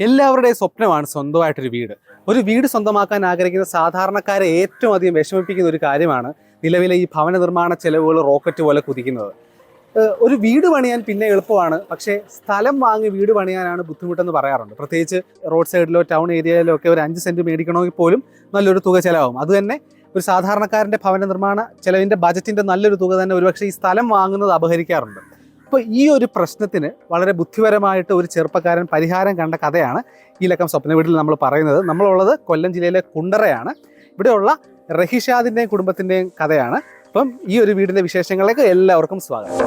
എല്ലാവരുടെയും സ്വപ്നമാണ് സ്വന്തമായിട്ടൊരു വീട്. ഒരു വീട് സ്വന്തമാക്കാൻ ആഗ്രഹിക്കുന്ന സാധാരണക്കാരെ ഏറ്റവും അധികം വിഷമിപ്പിക്കുന്ന ഒരു കാര്യമാണ് നിലവിലെ ഈ ഭവന നിർമ്മാണ ചെലവുകൾ റോക്കറ്റ് പോലെ കുതിക്കുന്നത്. ഒരു വീട് പണിയാൻ പിന്നെ എളുപ്പമാണ് പക്ഷേ സ്ഥലം വാങ്ങി വീട് പണിയാനാണ് ബുദ്ധിമുട്ടെന്ന് പറയാറുണ്ട്. പ്രത്യേകിച്ച് റോഡ് സൈഡിലോ ടൗൺ ഏരിയയിലോ ഒക്കെ ഒരു അഞ്ച് സെന്റ് മേടിക്കണമെങ്കിൽ പോലും നല്ലൊരു തുക ചിലവാകും. അതുതന്നെ ഒരു സാധാരണക്കാരന്റെ ഭവന നിർമ്മാണ ചെലവിന്റെ ബജറ്റിന്റെ നല്ലൊരു തുക തന്നെ ഒരുപക്ഷെ ഈ സ്ഥലം വാങ്ങുന്നത് അപഹരിക്കാറുണ്ട്. അപ്പോൾ ഈ ഒരു പ്രശ്നത്തിന് വളരെ ബുദ്ധിപരമായിട്ട് ഒരു ചെറുപ്പക്കാരൻ പരിഹാരം കണ്ട കഥയാണ് ഈ ലക്കം സ്വപ്ന വീട്ടിൽ നമ്മൾ പറയുന്നത്. നമ്മളുള്ളത് കൊല്ലം ജില്ലയിലെ കുണ്ടറയാണ്. ഇവിടെയുള്ള റഹിഷാദിന്റെയും കുടുംബത്തിന്റെയും കഥയാണ്. അപ്പം ഈ ഒരു വീടിന്റെ വിശേഷങ്ങളിലേക്ക് എല്ലാവർക്കും സ്വാഗതം.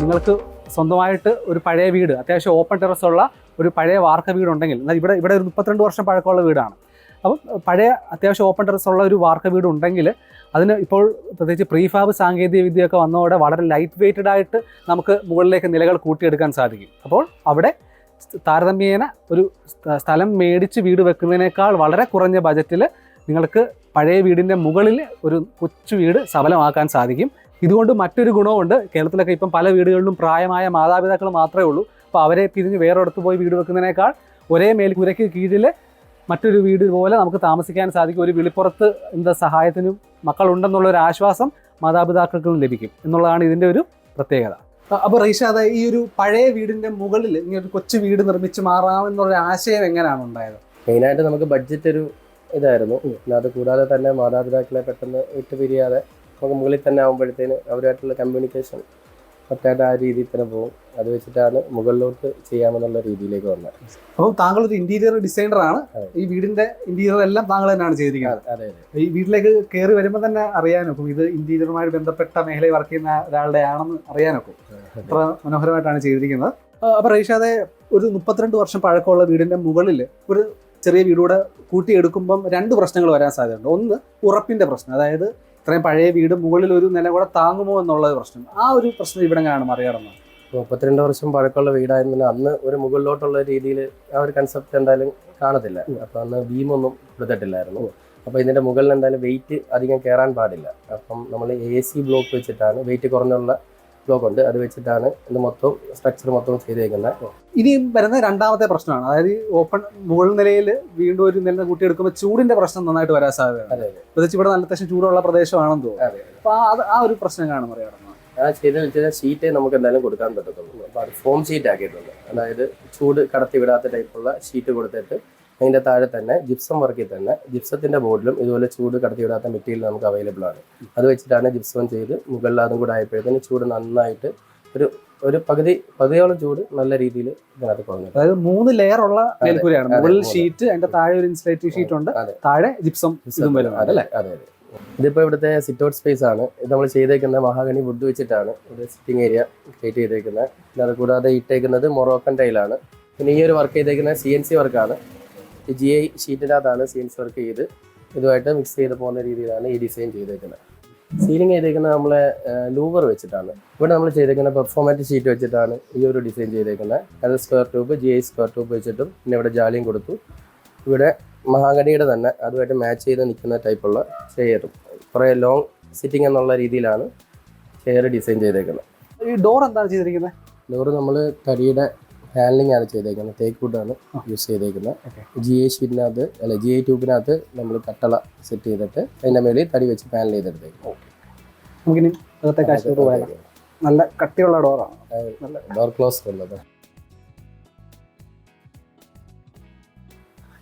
നിങ്ങൾക്ക് സ്വന്തമായിട്ട് ഒരു പഴയ വീട് അത്യാവശ്യം ഓപ്പൺ ടെറസ് ഉള്ള ഒരു പഴയ വാർക്ക വീടുണ്ടെങ്കിൽ എന്നാൽ ഇവിടെ ഇവിടെ ഒരു മുപ്പത്തിരണ്ട് വർഷം പഴക്കമുള്ള വീടാണ്. അപ്പം പഴയ അത്യാവശ്യം ഓപ്പൺ ടെറസ് ഉള്ള ഒരു വാർക്ക വീട് ഉണ്ടെങ്കിൽ അതിന് ഇപ്പോൾ പ്രത്യേകിച്ച് പ്രീഫാബ് സാങ്കേതിക വിദ്യയൊക്കെ വന്നതോടെ വളരെ ലൈറ്റ് വെയ്റ്റഡ് ആയിട്ട് നമുക്ക് മുകളിലേക്ക് നിലകൾ കൂട്ടിയെടുക്കാൻ സാധിക്കും. അപ്പോൾ അവിടെ താരതമ്യേന ഒരു സ്ഥലം മേടിച്ച് വീട് വെക്കുന്നതിനേക്കാൾ വളരെ കുറഞ്ഞ ബജറ്റിൽ നിങ്ങൾക്ക് പഴയ വീടിന്റെ മുകളിൽ ഒരു കൊച്ചു വീട് സബലമാക്കാൻ സാധിക്കും. ഇതുകൊണ്ട് മറ്റൊരു ഗുണമുണ്ട് കേരളത്തിലൊക്കെ ഇപ്പം പല വീടുകളിലും പ്രായമായ മാതാപിതാക്കൾ മാത്രമേ ഉള്ളൂ. അപ്പോൾ അവരെ പിരിഞ്ഞ് വേറൊരിടത്ത് പോയി വീട് വെക്കുന്നതിനേക്കാൾ ഒരേ മേൽക്കുരയ്ക്ക് കീഴിൽ മറ്റൊരു വീട് പോലെ നമുക്ക് താമസിക്കാൻ സാധിക്കും. ഒരു വിളിപ്പുറത്ത് എന്താ സഹായത്തിനും മക്കളുണ്ടെന്നുള്ള ഒരു ആശ്വാസം മാതാപിതാക്കൾക്കും ലഭിക്കും എന്നുള്ളതാണ് ഇതിന്റെ ഒരു പ്രത്യേകത. അപ്പോൾ റീഷാദ് ഈ ഒരു പഴയ വീടിന്റെ മുകളിൽ ഇങ്ങനെ ഒരു കൊച്ചു വീട് നിർമ്മിച്ച് മാറാമെന്നുള്ള ആശയം എങ്ങനെയാണ് ഉണ്ടായത്? മെയിനായിട്ട് നമുക്ക് ബഡ്ജറ്റ് ഒരു ഇതായിരുന്നു. അത് കൂടാതെ തന്നെ മാതാപിതാക്കളെ പെട്ടെന്ന് വിട്ടു പിരിയാതെ നമുക്ക് മുകളിൽ തന്നെ ആകുമ്പോഴത്തേന് അവരുമായിട്ടുള്ള കമ്മ്യൂണിക്കേഷൻ കറക്റ്റായിട്ട് ആ രീതിയിൽ തന്നെ പോകും. അത് വെച്ചിട്ടാണ് മുകളിലോട്ട് ചെയ്യാമെന്നുള്ള രീതിയിലേക്ക് വന്നത്. അപ്പം താങ്കൾ ഒരു ഇന്റീരിയർ ഡിസൈനർ ആണ് ഈ വീടിന്റെ ഇന്റീരിയർ എല്ലാം താങ്കൾ തന്നെയാണ് ചെയ്തിരിക്കുന്നത്. അതെ അതെ ഈ വീട്ടിലേക്ക് കയറി വരുമ്പോൾ തന്നെ അറിയാനൊക്കും ഇത് ഇന്റീരിയറുമായി ബന്ധപ്പെട്ട മേഖലയിൽ വർക്ക് ചെയ്യുന്ന ഒരാളുടെ ആണെന്ന് അറിയാനൊക്കും. അത്ര മനോഹരമായിട്ടാണ് ചെയ്തിരിക്കുന്നത്. അപ്പം റൈഷാദെ ഒരു മുപ്പത്തിരണ്ട് വർഷം പഴക്കമുള്ള വീടിന്റെ മുകളിൽ ഒരു ചെറിയ വീടൂടെ കൂട്ടിയെടുക്കുമ്പം രണ്ട് പ്രശ്നങ്ങൾ വരാൻ സാധ്യതയുണ്ട്. ഒന്ന് ഉറപ്പിന്റെ പ്രശ്നം. അതായത് ഇത്രയും പഴയ വീട് മുകളിൽ ഒരു നില കൂടെ താങ്ങുമോ എന്നുള്ള പ്രശ്നം. ആ ഒരു പ്രശ്നം ഇവിടെ കാണും മറികടന്നത് മുപ്പത്തിരണ്ട് വർഷം പഴക്കമുള്ള വീടായിരുന്നു. അന്ന് ഒരു മുകളിലോട്ടുള്ള രീതിയിൽ ആ ഒരു കൺസെപ്റ്റ് എന്തായാലും കാണത്തില്ല. അപ്പം അന്ന് ബീമൊന്നും കൊടുത്തിട്ടില്ലായിരുന്നു അപ്പം ഇതിന്റെ മുകളിൽ എന്തായാലും വെയിറ്റ് അധികം കയറാൻ പാടില്ല. അപ്പം നമ്മൾ എ സി ബ്ലോക്ക് വെച്ചിട്ടാണ് വെയിറ്റ് കുറഞ്ഞുള്ള ബ്ലോക്ക് ഉണ്ട്. അത് വെച്ചിട്ടാണ് ഇത് മൊത്തം സ്ട്രക്ചർ മൊത്തം ചെയ്തേക്കുന്നത്. ഇനി വരുന്ന രണ്ടാമത്തെ പ്രശ്നമാണ്. അതായത് ഓപ്പൺ മുകൾ നിലയിൽ വീണ്ടും ഒരു നില കൂട്ടിയെടുക്കുമ്പോൾ ചൂടിന്റെ പ്രശ്നം നന്നായിട്ട് വരാൻ സാധ്യതയുണ്ട് അതെ പ്രത്യേകിച്ച് ഇവിടെ നല്ല അത്യാവശ്യം ചൂടുള്ള പ്രദേശമാണെന്ന് തോന്നുന്നു. അപ്പൊ ആ ഒരു പ്രശ്നം കാണും പറയാം ആ ചെയ്തെന്ന് വെച്ചാൽ ഷീറ്റേ നമുക്ക് എന്തായാലും കൊടുക്കാൻ പറ്റത്തുള്ളൂ. അപ്പോൾ അത് ഫോം ഷീറ്റ് ആക്കിയിട്ടുണ്ട്. അതായത് ചൂട് കടത്തി വിടാത്ത ടൈപ്പുള്ള ഷീറ്റ് കൊടുത്തിട്ട് അതിന്റെ താഴെ തന്നെ ജിപ്സം വർക്കിൽ തന്നെ ജിപ്സത്തിന്റെ ബോർഡിലും ഇതുപോലെ ചൂട് കടത്തിവിടാത്ത മെറ്റീരിയൽ നമുക്ക് അവൈലബിൾ ആണ്. അത് വെച്ചിട്ടാണ് ജിപ്സം ചെയ്ത് മുകളിൽ അതും കൂടെ ആയപ്പോഴത്തേന് ചൂട് നന്നായിട്ട് ഒരു ഒരു പകുതി പകുതിയോളം ചൂട് നല്ല രീതിയിൽ ഇതിനകത്ത് കുറഞ്ഞു. അതായത് മൂന്ന് ലെയർ ഉള്ള മേൽക്കൂരയാണ് മുകളിൽ ഷീറ്റ് അതിന്റെ താഴെ ഒരു ഇൻസുലേറ്റീവ് ഷീറ്റ് ഉണ്ട്. താഴെ ജിപ്സം അല്ലേ? അതെ അതെ. ഇതിപ്പോ ഇവിടുത്തെ സിറ്റ് ഔട്ട് സ്പേസ് ആണ്. ഇത് നമ്മൾ ചെയ്തേക്കുന്ന മഹാഗണി വുഡ് വെച്ചിട്ടാണ് ഇവിടെ സിറ്റിംഗ് ഏരിയ ക്രിയേറ്റ് ചെയ്തേക്കുന്നത്. പിന്നെ അത് കൂടാതെ ഇട്ടേക്കുന്നത് മൊറോക്കൻ ടൈലാണ് പിന്നെ ഈ ഒരു വർക്ക് ചെയ്തേക്കുന്നത് സി എൻ സി വർക്കാണ് ജി ഐ ഷീറ്റിനകത്താണ് സീൻസ് വർക്ക് ചെയ്ത് ഇതുമായിട്ട് മിക്സ് ചെയ്ത് പോകുന്ന രീതിയിലാണ് ഈ ഡിസൈൻ ചെയ്തേക്കുന്നത്. സീലിംഗ് ചെയ്തേക്കുന്നത് നമ്മളെ ലൂവർ വെച്ചിട്ടാണ്. ഇവിടെ നമ്മൾ ചെയ്തേക്കുന്ന പെർഫോമന്റ് ഷീറ്റ് വെച്ചിട്ടാണ് ഈ ഒരു ഡിസൈൻ ചെയ്തേക്കുന്നത്. അത് square tube G I square tube വെച്ചിട്ടും പിന്നെ ഇവിടെ ജാലിയും കൊടുത്തു. ഇവിടെ മഹാഗണിയുടെ തന്നെ അതുമായിട്ട് മാച്ച് ചെയ്ത് നിൽക്കുന്ന ടൈപ്പുള്ള ചെയറും കുറേ ലോങ് സിറ്റിംഗ് എന്നുള്ള രീതിയിലാണ് ചെയർ ഡിസൈൻ ചെയ്തേക്കുന്നത്. ഈ ഡോർ എന്താണ് ചെയ്തിരിക്കുന്നത്? ഡോറ് നമ്മൾ തടിയുടെ ഹാൻഡ്ലിംഗ് ആണ് ചെയ്തേക്കുന്നത്. തേക്ക് വുഡാണ് യൂസ് ചെയ്തേക്കുന്നത്. ജി എ ഷീറ്റിനകത്ത് അല്ല ജി എ ട്യൂബിനകത്ത് നമ്മൾ കട്ടള സെറ്റ് ചെയ്തിട്ട് അതിന്റെ മേളിൽ തടി വെച്ച് പാനൽ ചെയ്തെടുത്തേക്കും നമുക്കിനി അകത്തെ നല്ല കട്ടിയുള്ള ഡോറാണ് ഡോർ ക്ലോസ് ഉള്ളത്.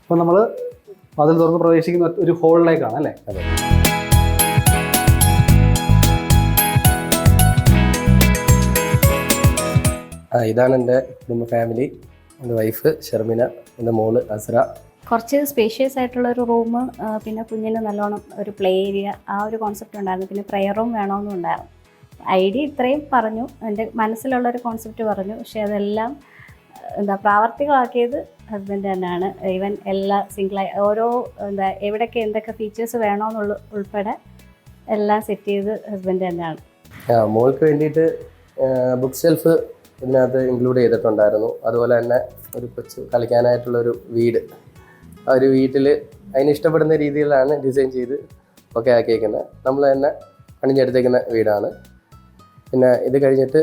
അപ്പോൾ നമ്മൾ അതിൽ തുറന്ന് പ്രവേശിക്കുന്ന ഒരു ഹോളിലേക്കാണ് അല്ലേ? അതെ. ഇതാണ് എന്റെ കുടുംബ ഫാമിലി എന്റെ വൈഫ് ഷെർമിന എന്റെ മോൾ അസ്ര. കുറച്ച് സ്പേഷ്യസ് ആയിട്ടുള്ള ഒരു റൂം പിന്നെ കുഞ്ഞിന് നല്ലോണം ഒരു പ്ലേ ഏരിയ ആ ഒരു കോൺസെപ്റ്റ് ഉണ്ടായിരുന്നു. പിന്നെ പ്രെയർ റൂം വേണമെന്നും ഉണ്ടായിരുന്നു. ഐഡിയ ഇത്രയും പറഞ്ഞു എന്റെ മനസ്സിലുള്ള ഒരു കോൺസെപ്റ്റ് പറഞ്ഞു. പക്ഷേ അതെല്ലാം എന്താ പ്രാവർത്തികമാക്കിയത് ഹസ്ബൻഡ് തന്നെയാണ്. ഈവൻ എല്ലാ സിംഗിളായി ഓരോ എന്താ എവിടെയൊക്കെ എന്തൊക്കെ ഫീച്ചേഴ്സ് വേണമെന്നുള്ള ഉൾപ്പെടെ എല്ലാം സെറ്റ് ചെയ്ത് ഹസ്ബൻഡ് തന്നെയാണ്. മോൾക്ക് വേണ്ടിയിട്ട് ബുക്ക് ഷെൽഫ് ഇതിനകത്ത് ഇൻക്ലൂഡ് ചെയ്തിട്ടുണ്ടായിരുന്നു. അതുപോലെ തന്നെ ഒരു കൊച്ചു കളിക്കാനായിട്ടുള്ള ഒരു വീട്. ആ ഒരു വീട്ടിൽ അതിന് ഇഷ്ടപ്പെടുന്ന രീതിയിലാണ് ഡിസൈൻ ചെയ്ത് ഒക്കെ ആക്കിയേക്കുന്നത്. നമ്മൾ തന്നെ പണിഞ്ഞെടുത്തേക്കുന്ന വീടാണ്. പിന്നെ ഇത് കഴിഞ്ഞിട്ട്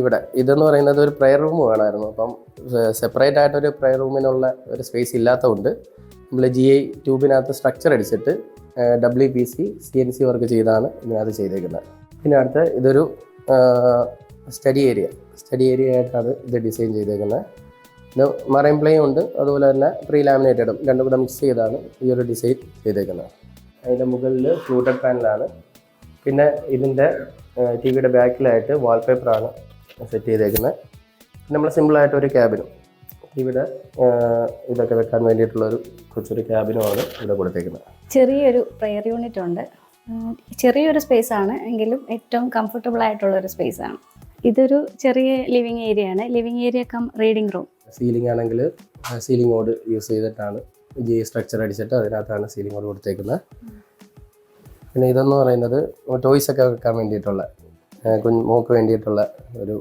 ഇവിടെ ഇതെന്ന് പറയുന്നത് ഒരു പ്രെയർ റൂം വേണമായിരുന്നു. അപ്പം സെപ്പറേറ്റ് ആയിട്ടൊരു പ്രയർ റൂമിനുള്ള ഒരു സ്പേസ് ഇല്ലാത്തതുകൊണ്ട് നമ്മൾ ജി ഐ ട്യൂബിനകത്ത് സ്ട്രക്ചർ അടിച്ചിട്ട് W P C C N C work ചെയ്താണ് ഇതിനകത്ത് ചെയ്തേക്കുന്നത്. പിന്നെ അടുത്ത് ഇതൊരു സ്റ്റഡി ഏരിയ. സ്റ്റഡി ഏരിയ ആയിട്ടാണ് ഇത് ഡിസൈൻ ചെയ്തേക്കുന്നത്. ഇത് മറൈൻ പ്ലേ ഉണ്ട്. അതുപോലെ തന്നെ പ്രീ ലാമിനേറ്റഡും രണ്ടും കൂടെ മിക്സ് ചെയ്താണ് ഈ ഒരു ഡിസൈൻ ചെയ്തേക്കുന്നത്. അതിന്റെ മുകളിൽ ഫ്ലൂട്ടഡ് പാനലാണ്. പിന്നെ ഇതിന്റെ ടി വിയുടെ ബാക്കിലായിട്ട് വാൾപേപ്പറാണ് സെറ്റ് ചെയ്തേക്കുന്നത്. നമ്മൾ സിമ്പിളായിട്ട് ഒരു ക്യാബിനും ഇവിടെ ഇതൊക്കെ വെക്കാൻ വേണ്ടിയിട്ടുള്ളൊരു കൊച്ചൊരു ക്യാബിനുമാണ് ഇവിടെ കൊടുത്തേക്കുന്നത്. ചെറിയൊരു പ്രെയർ യൂണിറ്റ് ഉണ്ട്. ചെറിയൊരു സ്പേസ് ആണ് എങ്കിലും ഏറ്റവും കംഫർട്ടബിൾ ആയിട്ടുള്ള ഒരു സ്പേസ് ആണ് ഇതൊരു ചെറിയ ലിവിങ് ഏരിയ ആണ്. Living area cum reading room ceiling ആണെങ്കിൽ സീലിംഗ് ബോർഡ് യൂസ് ചെയ്തിട്ടാണ് ജി സ്ട്രക്ചർ അടിച്ചിട്ട് അതിനകത്താണ് സീലിംഗ് ബോർഡ് കൊടുത്തേക്കുന്നത്. പിന്നെ ഇതെന്ന് പറയുന്നത് ടോയ്സ് ഒക്കെ വെക്കാൻ വേണ്ടിയിട്ടുള്ള കുഞ്ഞ് മോക്ക് വേണ്ടിയിട്ടുള്ള ഒരു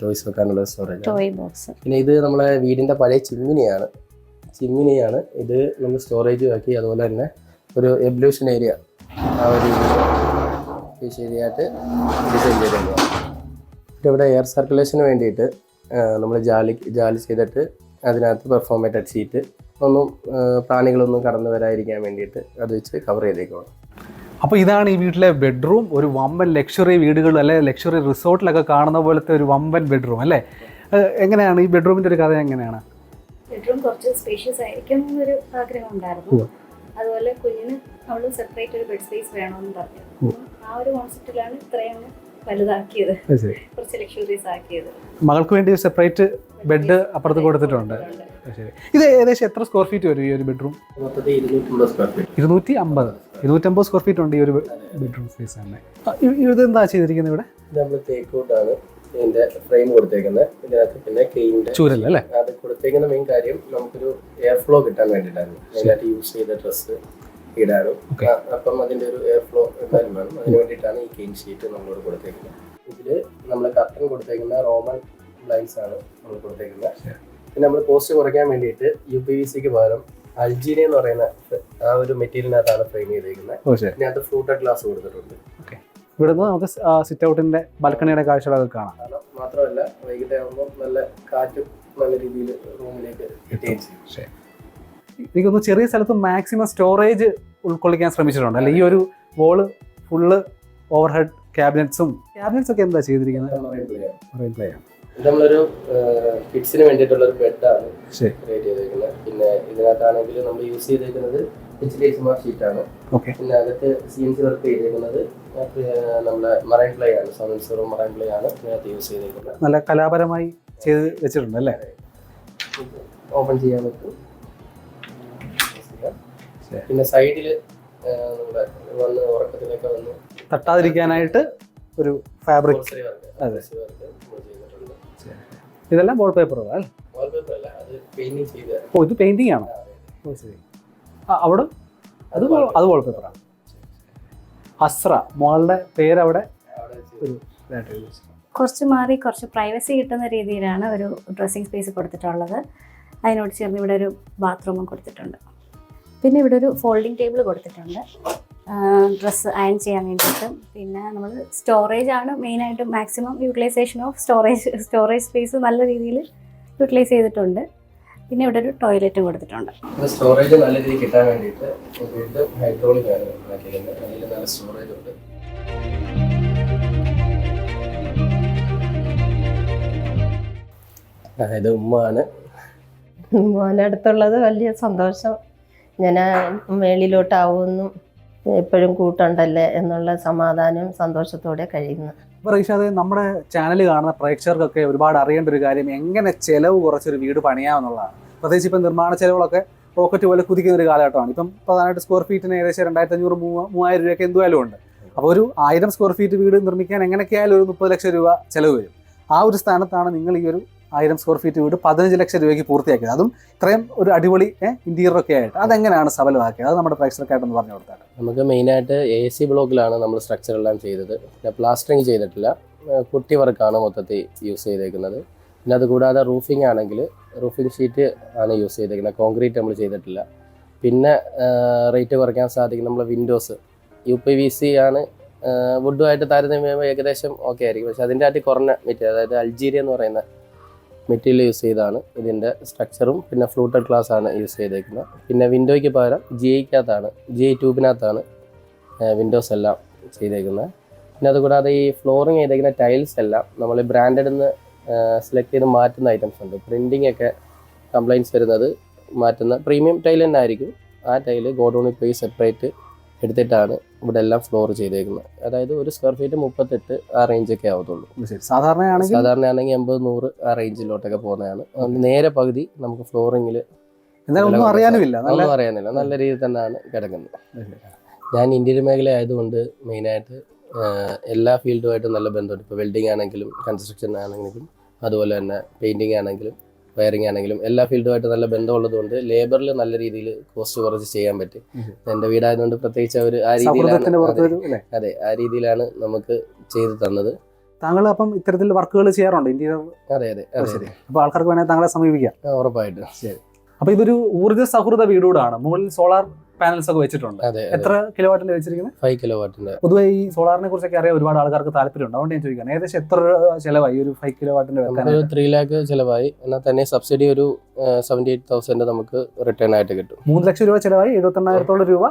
ടോയ്സ് വെക്കാനുള്ള സ്റ്റോറേജ് ടോയ് ബോക്സ് പിന്നെ ഇത് നമ്മളെ വീടിന്റെ പഴയ ചിമ്മിനിയാണ്. ചിമ്മിനിയാണ് ഇത് നമ്മൾ സ്റ്റോറേജ് ആക്കി അതുപോലെ തന്നെ ഒരു എബ്ലൂഷൻ ഏരിയ ആ ഒരു ഏരിയ ആയിട്ട് ഡിസൈൻ ചെയ്തിട്ടുണ്ട് ഇവിടെ എയർ സർക്കുലേഷന് വേണ്ടിയിട്ട് നമ്മൾ ജാലി ജാലി ചെയ്തിട്ട് അതിനകത്ത് പെർഫോമേറ്റഡ് ഷീറ്റ് ഒന്നും പ്രാണികളൊന്നും കടന്നു വരാതിരിക്കാൻ വേണ്ടിയിട്ട് അത് വെച്ച് കവർ ചെയ്തേക്കുവാണ്. അപ്പോൾ ഇതാണ് ഈ വീട്ടിലെ ബെഡ്റൂം ഒരു വമ്പൻ ലക്ഷറി വീടുകൾ അല്ലെ ലക്ഷറി റിസോർട്ടിലൊക്കെ കാണുന്ന പോലത്തെ ഒരു വമ്പൻ ബെഡ്റൂം അല്ലേ? എങ്ങനെയാണ്? ഈ ബെഡ്റൂമിന്റെ ഒരു കഥ എങ്ങനെയാണ്? ബെഡ്റൂം കുറച്ച് സ്പേഷ്യസ് ആയിരിക്കും എന്നൊരു ആഗ്രഹം ഉണ്ടായിരുന്നു. അതുപോലെ കുഞ്ഞിന് അവൾ സെപ്പറേറ്റ് ഒരു ബെഡ് സ്പേസ് വേണമെന്ന് പറഞ്ഞു. ആ ഒരു കോൺസെപ്റ്റിലാണ് ഇത്രയും വലുതാക്കിയത്. കുറച്ച് ലക്ഷറീസ് ആക്കിയത്. മകൾക്ക് വേണ്ടി സെപ്പറേറ്റ് ബെഡ് അപ്പുറത്ത് കൊടുത്തിട്ടുണ്ട്. ശരി. ഇത് ഏകദേശം എത്ര സ്ക്വയർ ഫീറ്റ് വരും ഈ ഒരു ബെഡ്റൂം ഇരുന്നൂറ്റി അമ്പത് ഇരുന്നൂറ്റമ്പത് സ്ക്വയർ ഫീറ്റ് ഉണ്ട് ഈ ഒരു ബെഡ്റൂം സ്പേസ് തന്നെ. ഇത് എന്താ ചെയ്തിരിക്കുന്നത് ഇവിടെ? നമ്മൾ തേക്കോട്ടാണ് ഇതിന്റെ ഫ്രെയിം കൊടുത്തേക്കുന്നത്. ഇതിനകത്ത് പിന്നെ കെയിന്റെ ചൂരല്ലേ അല്ലേ? അത് കൊടുത്തേക്കുന്ന മെയിൻ കാര്യം നമുക്കൊരു എയർ ഫ്ലോ കിട്ടാൻ വേണ്ടിയിട്ടായിരുന്നു അതിനകത്ത് യൂസ് ചെയ്ത ഡ്രസ്സ് ഇടാനും അപ്പം അതിന്റെ ഒരു എയർ ഫ്ലോ കാര്യം വേണം. അതിന് വേണ്ടിയിട്ടാണ് ഈ കെയിൻ ഷീറ്റ് നമ്മളോട് കൊടുത്തേക്കുന്നത്. ഇതിൽ നമ്മൾ കർട്ടൻ കൊടുത്തേക്കുന്ന റോമൻ ബ്ലൈൻസ് ആണ് നമ്മൾ കൊടുത്തേക്കുന്നത്. പിന്നെ നമ്മൾ കോസ്റ്റ് കുറയ്ക്കാൻ വേണ്ടിയിട്ട് യു പി വി സിക്ക് പകരം അൽജീനിയ എന്ന് പറയുന്ന ആ ഒരു മെറ്റീരിയലിനകത്താണ് ഫ്രെയിം ചെയ്തേക്കുന്നത്. പിന്നെ അത് ഫ്രൂട്ട് ഫ്രൂട്ടഡ് ഗ്ലാസ് കൊടുത്തിട്ടുണ്ട് ഇവിടുന്ന് നമുക്ക് സിറ്റ് ഔട്ടിന്റെ ബാൽക്കണിയുടെ കാഴ്ചകളൊക്കെ കാണാം. മാത്രമല്ല വൈകിട്ട് ആകുമ്പോൾ നല്ല കാറ്റും നല്ല രീതിയിൽ റൂമിലേക്ക് കിട്ടുകയും ചെയ്യും. എനിക്കൊന്ന് ചെറിയ സ്ഥലത്ത് മാക്സിമം സ്റ്റോറേജ് ഉൾക്കൊള്ളിക്കാൻ ശ്രമിച്ചിട്ടുണ്ട്. അല്ലെ ഈ ഒരു വോൾ ഫുള്ള് ഓവർ ഹെഡ് ക്യാബിനറ്റ്സും ക്യാബിനറ്റ്സ് ഒക്കെ എന്താ ചെയ്തിരിക്കുന്നത്? ആണ്. നമ്മളൊരു കിഡ്സിന് വേണ്ടിയിട്ടുള്ള ഒരു ബെഡാണ് ക്രിയേറ്റ് ചെയ്തേക്കുന്നത്. പിന്നെ ഇതിനകത്താണെങ്കിൽ നമ്മൾ യൂസ് ചെയ്തേക്കുന്നത് എച്ച് ഡി എച്ച് മാർ ഷീറ്റാണ് പിന്നെ അകത്ത് സി വർക്ക് ചെയ്തേക്കുന്നത് നമ്മുടെ മറൈൻ പ്ലേ ആണ്. സോമൻസറും സീറോ മറൈൻ പ്ലേ ആണ് ഇതിനകത്ത് യൂസ് ചെയ്തേക്കുന്നത്. നല്ല കലാപരമായി ചെയ്ത് വെച്ചിട്ടുണ്ട് അല്ലേ? ഓപ്പൺ ചെയ്യാൻ പറ്റും. പിന്നെ സൈഡിൽ നമ്മുടെ വന്ന് ഉറക്കത്തിലൊക്കെ വന്ന് തട്ടാതിരിക്കാനായിട്ട് ഒരു ഫാബ്രിക് അതെ. ഇതെല്ലാം വാൾ പേപ്പർ അല്ലേ? അല്ല അത് പെയിന്റിംഗ് ചെയ്ത ഓ ഇത് പെയിന്റിംഗ് ആണോ? ഓ ശരി. ആ അവിടെ? അത് അത് വാൾ പേപ്പറാണ് അസ്ര മോളുടെ പേര് അവിടെ അവിടെ ഒരു. കുറച്ച് മാറി കുറച്ച് പ്രൈവസി കിട്ടുന്ന രീതിയിലാണ് ഒരു ഡ്രസ്സിംഗ് സ്പേസ് കൊടുത്തിട്ടുള്ളത്. അതിനോട് ചേർന്ന് ഇവിടെ ഒരു ബാത്റൂമും കൊടുത്തിട്ടുണ്ട്. പിന്നെ ഇവിടെ ഒരു ഫോൾഡിംഗ് ടേബിൾ കൊടുത്തിട്ടുണ്ട്. ഡ്രസ്സ് അയൺ ചെയ്യാൻ വേണ്ടിയിട്ട്. പിന്നെ നമ്മൾ സ്റ്റോറേജ് ആണ് മെയിനായിട്ട് maximum utilisation of storage storage space നല്ല രീതിയിൽ യൂട്ടിലൈസ് ചെയ്തിട്ടുണ്ട്. പിന്നെ ഇവിടെ ഒരു ടോയ്ലറ്റും കൊടുത്തിട്ടുണ്ട്. സ്റ്റോറേജ് നല്ല രീതിയിൽ കിട്ടാൻ വേണ്ടിയിട്ട് വീണ്ടും ഹൈഡ്രോളിക് ആണ് നല്ല സ്റ്റോറേജ് ഉണ്ട്. ആ, ഇത് ഉമ്മ ആണ് മോനടുത്തുള്ളത് വലിയ സന്തോഷം. ഞാൻ മേളിലോട്ടാവുമെന്നും എപ്പോഴും കൂട്ടുണ്ടല്ലേ എന്നുള്ള സമാധാനവും സന്തോഷത്തോടെ കഴിയുന്നു. അപ്പോൾ നമ്മുടെ ചാനൽ കാണുന്ന പ്രേക്ഷകർക്കൊക്കെ ഒരുപാട് അറിയേണ്ട ഒരു കാര്യം എങ്ങനെ ചെലവ് കുറച്ചൊരു വീട് പണിയാമെന്നുള്ളതാണ്. പ്രത്യേകിച്ച് ഇപ്പം നിർമ്മാണ ചെലവുകളൊക്കെ റോക്കറ്റ് പോലെ കുതിക്കുന്ന ഒരു കാലഘട്ടമാണ്. ഇപ്പം പ്രധാനമായിട്ട് സ്ക്വയർ ഫീറ്റിന് ഏകദേശം രണ്ടായിരത്തി അഞ്ഞൂറ് മൂവായിരം രൂപയൊക്കെ എന്തായാലും ഉണ്ട്. അപ്പോൾ ഒരു ആയിരം സ്ക്വയർ ഫീറ്റ് വീട് നിർമ്മിക്കാൻ എങ്ങനെയൊക്കെയായാലും ഒരു മുപ്പത് ലക്ഷം രൂപ ചെലവ് വരും. ആ ഒരു സ്ഥാനത്താണ് നിങ്ങൾ ഈ ഒരു ആയിരം സ്ക്വയർ ഫീറ്റ് വീട് പതിനഞ്ച് ലക്ഷം രൂപയ്ക്ക് പൂർത്തിയാക്കിയത്. അതും ഇത്രയും ഒരു അടിപൊളി ഇന്റീരിയർ ഒക്കെ ആയിട്ട്. അതെങ്ങനെയാണ് സബലമാക്കിയത്? അത് നമ്മുടെ പ്രേക്ഷകർക്കായിട്ടൊന്ന് പറഞ്ഞു കൊടുത്താൽ നമുക്ക് മെയിനായിട്ട് എ സി ബ്ലോക്കിലാണ് നമ്മൾ സ്ട്രക്ചർ എല്ലാം ചെയ്തത്. പിന്നെ പ്ലാസ്റ്ററിങ് ചെയ്തിട്ടില്ല. കുട്ടി വർക്കാണ് മൊത്തത്തിൽ യൂസ് ചെയ്തേക്കുന്നത്. പിന്നെ അതുകൂടാതെ റൂഫിംഗ് ആണെങ്കിൽ റൂഫിംഗ് ഷീറ്റ് ആണ് യൂസ് ചെയ്തേക്കുന്നത്. കോൺക്രീറ്റ് നമ്മൾ ചെയ്തിട്ടില്ല. പിന്നെ റേറ്റ് കുറയ്ക്കാൻ സാധിക്കും നമ്മളെ windows U P V C ആണ് വുഡുമായിട്ട് താരതമ്യം ഏകദേശം ഓക്കെ ആയിരിക്കും. പക്ഷെ അതിന്റെ ആയിട്ട് കുറഞ്ഞ മെറ്റീരിയൽ അതായത് അൾജീരിയ എന്ന് പറയുന്ന മെറ്റീരിയൽ യൂസ് ചെയ്താണ്. ഇതിന്റെ സ്ട്രക്ചറും പിന്നെ ഫ്ലൂട്ടഡ് ഗ്ലാസ് ആണ് യൂസ് ചെയ്തേക്കുന്നത്. പിന്നെ വിൻഡോയ്ക്ക് പകരം ജി ഐക്കകത്താണ് ജി ഐ ട്യൂബിനകത്താണ് വിൻഡോസ് എല്ലാം ചെയ്തേക്കുന്നത്. പിന്നെ അതുകൂടാതെ ഈ ഫ്ലോറിങ് ചെയ്തേക്കുന്ന ടൈൽസ് എല്ലാം നമ്മൾ ബ്രാൻഡഡിൽ നിന്ന് സെലക്ട് ചെയ്ത് മാറ്റുന്ന ഐറ്റംസ് ഉണ്ട്. പ്രിന്റിംഗ് ഒക്കെ കംപ്ലയിൻസ് വരുന്നത് മാറ്റുന്ന പ്രീമിയം ടൈൽ തന്നെ ആയിരിക്കും. ആ ടൈൽ ഗോഡൗണിൽ പോയി സെപ്പറേറ്റ് എടുത്തിട്ടാണ് ഇവിടെ എല്ലാം ഫ്ലോർ ചെയ്തേക്കുന്നത്. അതായത് ഒരു സ്ക്വയർ ഫീറ്റ് മുപ്പത്തെട്ട് ആ റേഞ്ചൊക്കെ ആവത്തുള്ളൂ. ശരി. സാധാരണയാണെങ്കിൽ സാധാരണയാണെങ്കിൽ എൺപത് നൂറ് ആ റേഞ്ചിലോട്ടൊക്കെ പോകുന്നതാണ്. അതുകൊണ്ട് നേരെ പകുതി നമുക്ക് ഫ്ലോറിങ്ങിൽ ഒന്നും അറിയാനുമില്ല നല്ല ഒന്നും അറിയാനില്ല. നല്ല രീതിയിൽ തന്നെയാണ് കിടക്കുന്നത്. ഞാൻ ഇന്ത്യൻ മേഖല ആയതുകൊണ്ട് മെയിനായിട്ട് എല്ലാ ഫീൽഡുമായിട്ടും നല്ല ബന്ധമുണ്ട്. ഇപ്പോൾ വെൽഡിംഗ് ആണെങ്കിലും കൺസ്ട്രക്ഷൻ ആണെങ്കിലും അതുപോലെ തന്നെ പെയിന്റിങ് ആണെങ്കിലും വയറിംഗ് ആണെങ്കിലും എല്ലാ ഫീൽഡുമായിട്ട് നല്ല ബന്ധമുള്ളതുകൊണ്ട് ലേബറിൽ നല്ല രീതിയിൽ കോസ്റ്റ് കുറച്ച് ചെയ്യാൻ പറ്റും. എന്റെ എന്റെ വീടായതുകൊണ്ട് പ്രത്യേകിച്ച് അവർ ആ രീതിയിലാണ് അതെ, ആ രീതിയിലാണ് നമുക്ക് ചെയ്തു തന്നത്. താങ്കൾ അപ്പം ഇത്തരത്തിൽ വർക്കുകൾ ചെയ്യാറുണ്ട്? ഇന്റീരിയർ അതെ അതെ ശരി. അപ്പോൾ ആൾക്കാർക്ക് വേണമെങ്കിൽ താങ്കളെ സമീപിക്കാം. ഉറപ്പായിട്ടും. ഉറപ്പായിട്ടും അപ്പൊ ഇതൊരു ഊർജ സൗഹൃദ വീടുകൂടാണ് മുകളിൽ സോളാർ പാനൽസ് ഒക്കെ വെച്ചിട്ടുണ്ട്. എത്ര കിലോ വാട്ടിന്റെ വെച്ചിരിക്കുന്നത്? ഫൈവ് കിലോ വാട്ടിന്റെ പൊതുവെ ഈ സോളാറിനെ കുറിച്ചൊക്കെ അറിയാൻ ഒരുപാട് ആൾക്കാർക്ക് താല്പര്യമുണ്ട്. അതുകൊണ്ട് ഞാൻ ചോദിക്കാം ഏകദേശം എത്ര ചിലവായി ഒരു ഫൈവ് കിലോ വാട്ടിന്റെ ത്രീ ലാക്ക് ചിലവായി. എന്നാൽ തന്നെ സബ്സിഡി ഒരു സെവന്റി എയ്റ്റ് തൗസൻഡ് നമുക്ക് റിട്ടേൺ ആയിട്ട് കിട്ടും. മൂന്ന് ലക്ഷം രൂപ ചിലവായി എഴുപത്തെണ്ണായിരത്തോളം രൂപ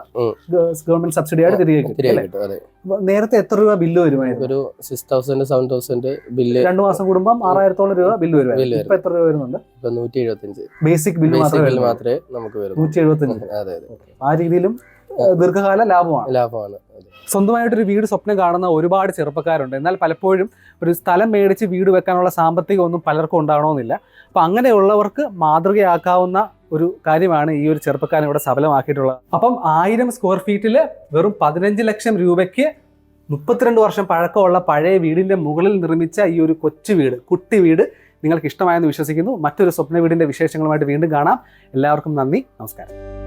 ഗവൺമെന്റ് സബ്സിഡി ആയിട്ട് തിരികെ കിട്ടും അതെ. നേരത്തെ എത്ര രൂപ ബില്ല് വരുമായിരുന്നു? ഒരു six thousand seven thousand bill രണ്ടു മാസം കൂടുമ്പോൾ ആറായിരത്തോളം രൂപ ബില്ല് വരുമായിരുന്നു. വരും. ഇപ്പൊ എത്ര രൂപ വരുന്നുണ്ട്? ഇപ്പൊ നൂറ്റി എഴുപത്തഞ്ച് ബേസിക് ബില്ല് മാത്രമേ നമുക്ക് വരും നൂറ്റി എഴുപത്തഞ്ച് അതെ അതെ. ആ രീതിയിലും ദീർഘകാല ലാഭമാണ്. ലാഭമാണ്. സ്വന്തമായിട്ടൊരു വീട് സ്വപ്നം കാണുന്ന ഒരുപാട് ചെറുപ്പക്കാരുണ്ട്. എന്നാൽ പലപ്പോഴും ഒരു സ്ഥലം മേടിച്ച് വീട് വെക്കാനുള്ള സാമ്പത്തികം ഒന്നും പലർക്കും ഉണ്ടാകണമെന്നില്ല അപ്പം അങ്ങനെയുള്ളവർക്ക് മാതൃകയാക്കാവുന്ന ഒരു കാര്യമാണ് ഈ ഒരു ചെറുപ്പക്കാരൻ ഇവിടെ സഫലമാക്കിയിട്ടുള്ളത് അപ്പം ആയിരം സ്ക്വയർ ഫീറ്റിൽ വെറും പതിനഞ്ച് ലക്ഷം രൂപയ്ക്ക് മുപ്പത്തിരണ്ട് വർഷം പഴക്കമുള്ള പഴയ വീടിന്റെ മുകളിൽ നിർമ്മിച്ച ഈ ഒരു കൊച്ചു വീട് കുട്ടി വീട് നിങ്ങൾക്ക് ഇഷ്ടമായെന്ന് വിശ്വസിക്കുന്നു. മറ്റൊരു സ്വപ്ന വീടിന്റെ വിശേഷങ്ങളുമായിട്ട് വീണ്ടും കാണാം. എല്ലാവർക്കും നന്ദി. നമസ്കാരം.